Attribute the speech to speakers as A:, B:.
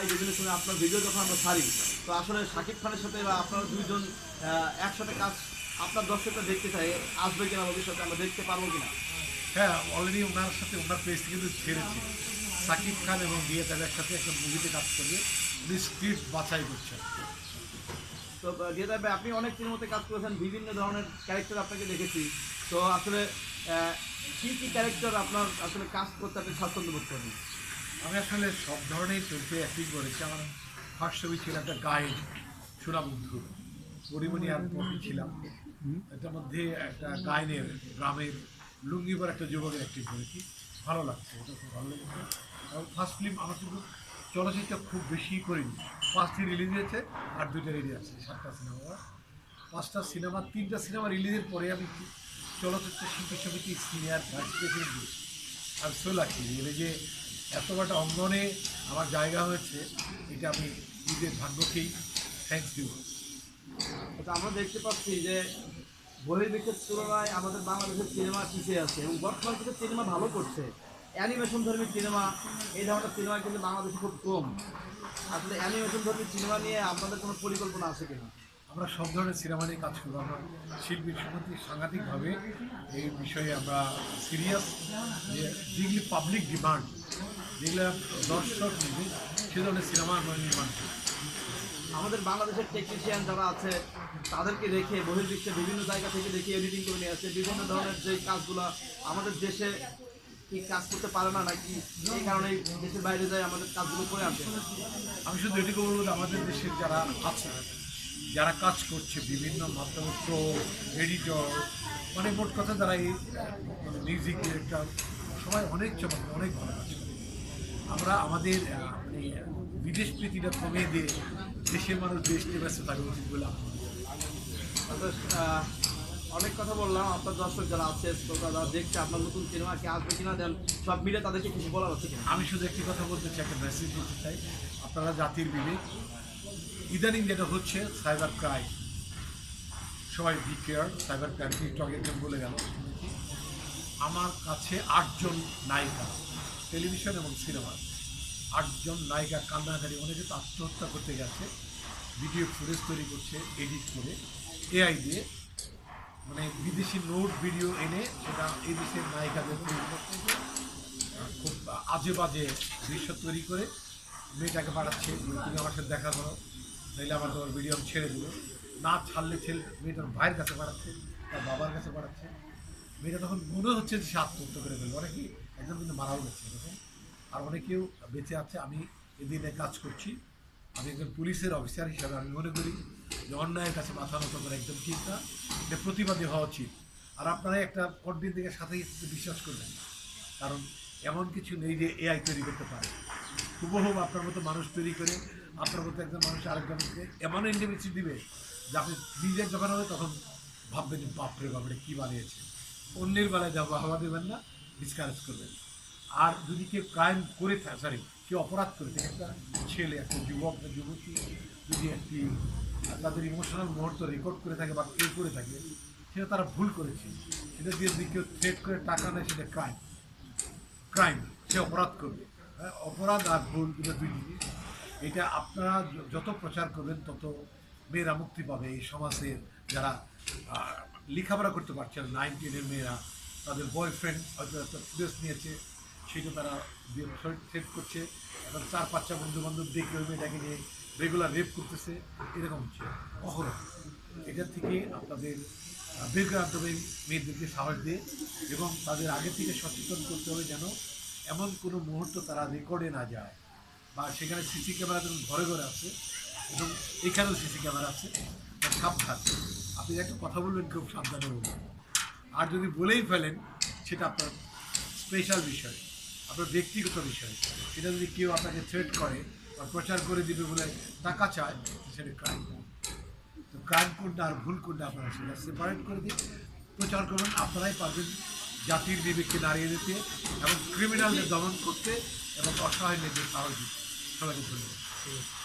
A: পাই বিভিন্ন সময় আপনার ভিডিও যখন আমরা ছাড়ি তো আসলে শাকিব খানের সাথে বা আপনারা দুইজন একসাথে কাজ আপনার দর্শকরা দেখতে চাই আসবে কিনা ভবিষ্যতে আমরা দেখতে পারব কিনা?
B: হ্যাঁ অলরেডি ওনার সাথে ওনার পেজ কিন্তু ছেড়েছে। সাকিব খান এবং বিয়ে তাদের একসাথে একটা মুভিতে কাজ করবে উনি স্ক্রিপ্ট বাছাই করছেন।
A: তো ভাই আপনি অনেক দিনের মধ্যে কাজ করেছেন বিভিন্ন ধরনের ক্যারেক্টার আপনাকে দেখেছি। তো আসলে কী কি কি ক্যারেক্টার আপনার আসলে কাজ করতে আপনি স্বাচ্ছন্দ্য বোধ করেন?
B: আমি আসলে সব ধরনের চরিত্রে অ্যাক্টিং করেছি। আমার ফার্স্ট ছবি ছিল একটা গাইড সোনাবন্ধু পরিমণি আর পপি ছিলাম। এটার মধ্যে একটা গায়নের গ্রামের লুঙ্গি পর একটা যুবকের অ্যাক্টিং করেছি। ভালো লাগছে, এটা খুব ভালো লেগেছে। এবং ফার্স্ট ফিল্ম আমার কিন্তু চলচ্চিত্র খুব বেশি করিনি। পাঁচটি রিলিজ হয়েছে আর দুইটা রিলিজ আছে, সাতটা সিনেমা পাঁচটা সিনেমা তিনটা সিনেমা রিলিজের পরে আমি চলচ্চিত্র শিল্পী সমিতির সিনিয়র ভাইস প্রেসিডেন্ট দিয়েছি। আমি সো এর যে এত বড় অঙ্গনে আমার জায়গা হয়েছে, এটা আমি নিজের ভাগ্যকেই থ্যাংকস ইউ
A: আচ্ছা আমরা দেখতে পাচ্ছি যে বহির্বিশ্বের তুলনায় আমাদের বাংলাদেশের সিনেমা পিছিয়ে আছে এবং বর্তমান থেকে সিনেমা ভালো করছে। অ্যানিমেশন ধর্মী সিনেমা এই ধরনের সিনেমা কিন্তু বাংলাদেশে খুব কম। আসলে অ্যানিমেশন ধর্মী সিনেমা নিয়ে আপনাদের কোনো পরিকল্পনা আছে কিনা?
B: আমরা সব ধরনের সিনেমা নিয়ে কাজ করব। আমরা শিল্পী সমিতি সাংঘাতিকভাবে এই বিষয়ে আমরা সিরিয়াস যে যেগুলি পাবলিক ডিমান্ড যেগুলো দর্শক নেবে সে ধরনের সিনেমা আমরা নির্মাণ করি
A: আমাদের বাংলাদেশের টেকনিশিয়ান যারা আছে তাদেরকে রেখে বহির্বিশ্বে বিভিন্ন জায়গা থেকে দেখে এডিটিং করে নিয়ে আসছে বিভিন্ন ধরনের যে কাজগুলো আমাদের দেশে কি কাজ করতে পারে না নাকি এই কারণে দেশের বাইরে যায় আমাদের কাজগুলো করে আসে।
B: আমি শুধু এটুকু বলব আমাদের দেশের যারা আছে যারা কাজ করছে বিভিন্ন মাধ্যমে প্রো এডিটর মানে মোট কথা যারা এই মিউজিক ডিরেক্টর সবাই অনেক চমৎকার অনেক ভালো কাজ আমরা আমাদের মানে বিদেশ প্রীতিটা কমিয়ে দিয়ে দেশের মানুষ দেশ নিয়ে ব্যস্ত থাকা উচিত বলে
A: অনেক কথা বললাম। আপনার দর্শক যারা আছে শ্রোতা যারা দেখছে আপনার নতুন সিনেমা কি আসবে কিনা দেন সব মিলে তাদেরকে কিছু বলা হচ্ছে কিনা?
B: আমি শুধু একটি কথা বলতে চাই একটা মেসেজ দিতে চাই। আপনারা জাতির বিবেক ইদানিং যেটা হচ্ছে সাইবার ক্রাইম সবাই be care cyber crime TikTok একজন বলে গেল। আমার কাছে আটজন নায়িকা টেলিভিশন এবং সিনেমা আটজন নায়িকা কান্নাকারি অনেকে তো আত্মহত্যা করতে গেছে। ভিডিও ফুটেজ তৈরি করছে এডিট করে এআই দিয়ে। মানে বিদেশি নোট ভিডিও এনে সেটা এই দেশের নায়িকাদের খুব আজে বাজে দৃশ্য তৈরি করে। মেয়েটাকে পাঠাচ্ছে, তুমি আমার সাথে দেখা করো, নাহলে আমার তোমার ভিডিও ছেড়ে দেবো। না ছাড়লে ছেলে মেয়েটার ভাইয়ের কাছে পাঠাচ্ছে, তার বাবার কাছে পাঠাচ্ছে। মেয়েটা তখন মনে হচ্ছে যে সে আত্মহত্যা করে ফেলবে। অনেকেই একজন কিন্তু মারাও গেছে এরকম আর অনেকেও বেঁচে আছে। আমি এদিনে কাজ করছি। আমি একজন পুলিশের অফিসার হিসাবে আমি মনে করি যে অন্যায়ের কাছে মাথা নত করে একদম ঠিক না। এটা প্রতিবাদী হওয়া উচিত। আর আপনারা একটা কঠিন দিকে সাথেই বিশ্বাস করবেন। কারণ এমন কিছু নেই যে এআই তৈরি করতে পারে। হুবহুব আপনার মতো মানুষ তৈরি করে, আপনার মতো একজন মানুষ আরেকজনকে এমন ইন্ডিভিসি দিবে যে আপনি নিজের যখন হবে তখন ভাববেন যে, বাপরে বাপরে কী বানিয়েছে? অন্যের বেলায় যা বাহবা দেবেন না ডিসকারেজ করবেন। আর যদি কেউ ক্রাইম করে থাকে সরি কেউ অপরাধ করে থাকে, একটা ছেলে, একটা যুবক, একটা যুবতী, যদি একটি, তাদের ইমোশনাল মুহূর্ত রেকর্ড করে থাকে বা কেউ করে থাকে, সেটা তারা ভুল করেছে, সেটা দিয়ে যদি কেউ থ্রেট করে, টাকা নেয়, সেটা ক্রাইম ক্রাইম সে অপরাধ করবে। অপরাধ আর ভুল দুটো দুই জিনিস। এটা আপনারা যত প্রচার করবেন, তত মেয়েরা মুক্তি পাবে। এই সমাজের যারা লেখাপড়া করতে পারছে না নাইন টেনের মেয়েরা, তাদের বয়ফ্রেন্ড হয়তো একটা প্লেস নিয়েছে, সেটা তারা সেট করছে। এবং চার পাঁচটা বন্ধু বান্ধব দেখে ওই মেয়েটাকে নিয়ে রেগুলার রেপ করতেছে। এরকম হচ্ছে। কখনো এটা থেকে আপনাদের বের মেয়েদেরকে সাহস দিয়ে এবং তাদের আগে থেকে সচেতন করতে হবে যেন এমন কোনো মুহূর্ত তারা রেকর্ডে না যায়। বা সেখানে সিসি ক্যামেরা যখন ঘরে ঘরে আছে এবং এখানেও সিসি ক্যামেরা আছে। সাবধান। আপনি একটা কথা বলবেন, খুব সাবধানে বলবেন। আর যদি বলেই ফেলেন, সেটা আপনার স্পেশাল বিষয়, আপনার ব্যক্তিগত বিষয়। সেটা যদি কেউ আপনাকে থ্রেট করে বা প্রচার করে দিবে বলে টাকা চায়, সেটা ক্রাইম তো ক্রাইম কোনটা আর ভুল কোনটা আপনারা সেটা সেপারেট করে দিয়ে প্রচার করবেন আপনারাই পারবেন জাতির বিবেককে দাঁড়িয়ে দিতে এবং ক্রিমিনালদের দমন করতে এবং অসহায় মেয়েদের সাহস দিতে। সবাইকে ধন্যবাদ।